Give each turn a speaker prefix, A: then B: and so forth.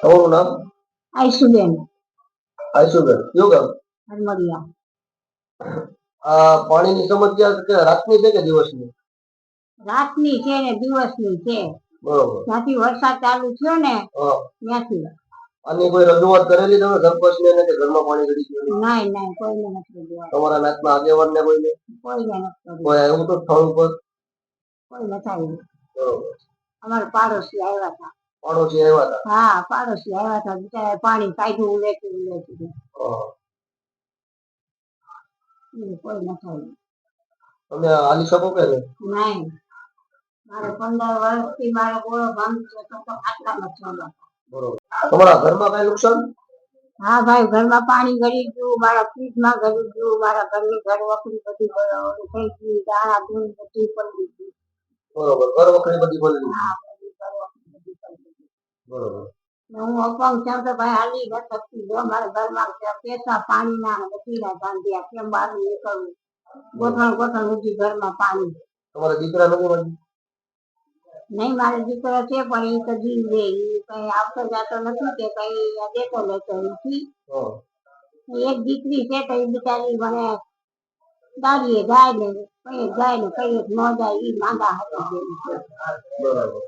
A: તમારું નામ
B: આઈસુબેન
A: આઈશુબેન કયું ગામ
B: હરમડિયા
A: આ પાણીની સમસ્યા કે રાતની છે કે દિવસની
B: રાતની છે ને દિવસની છે
A: બરોબર
B: ત્યાંથી વરસાદ ચાલુ થયો ને ત્યાંથી
A: અને કોઈ રજૂઆત કરેલી તમે સરપંચને ને કે ઘરમાં પાણી ગળી ગયું
B: નાય ના કોઈને નથી
A: તમારા નાતના આગેવાનને કોઈને
B: કોઈને નથી.
A: કોઈ આવ્યું તો સ્થળ ઉપર
B: કોઈ નથી આવ્યું
A: બરોબર
B: અમારા પાડોશી આવ્યા હતા
A: પાડોશી આવ્યા હતા?
B: હા પાડોશી આવ્યા હતા. બિચારા પાણી કાઢ્યું ઉલેચી
A: હા.
B: કોઈ નથી આવ્યું
A: તમે હાલી શકો કે નહીં?
B: મારે પંદર વર્ષથી મારો ગોળો ભાંગ છે તો આટલામાં ચાલો
A: બરોબર. તમારા ઘરમાં કઈ નુકસાન?
B: હા ભાઈ ઘરમાં પાણી ગળી ગયું મારા ફ્રીજમાં ગળી ગયું મારા ઘરની ઘર વખરી બધી થઈ ગઈ દાણા દૂધ બધી પડી ગઈ.
A: બરોબર. ઘર વખરી બધી બની
B: હા
A: બરોબર.
B: હું અપંગ છું તો ભાઈ હાલી ન શકતી જો મારા ઘરમાં પેસા પાણીના ને બધીના બાંધ્યા કેમ બહાર નીકળવું? ગોઠણ ગોઠણ ઉઠી ઘરમાં પાણી.
A: તમારા દીકરા નથી
B: નહીં મારો દીકરો છે પણ એ તો જીવ દે એ કઈ આવતો જાતો નથી કે કઈ દેતો લેતો નથી એક દીકરી છે તો એ બિચારી મને દાડીએ ગાય ને કઈ ગાય ને કઈ ન જાય એ માંદા હતી
A: બરાબર.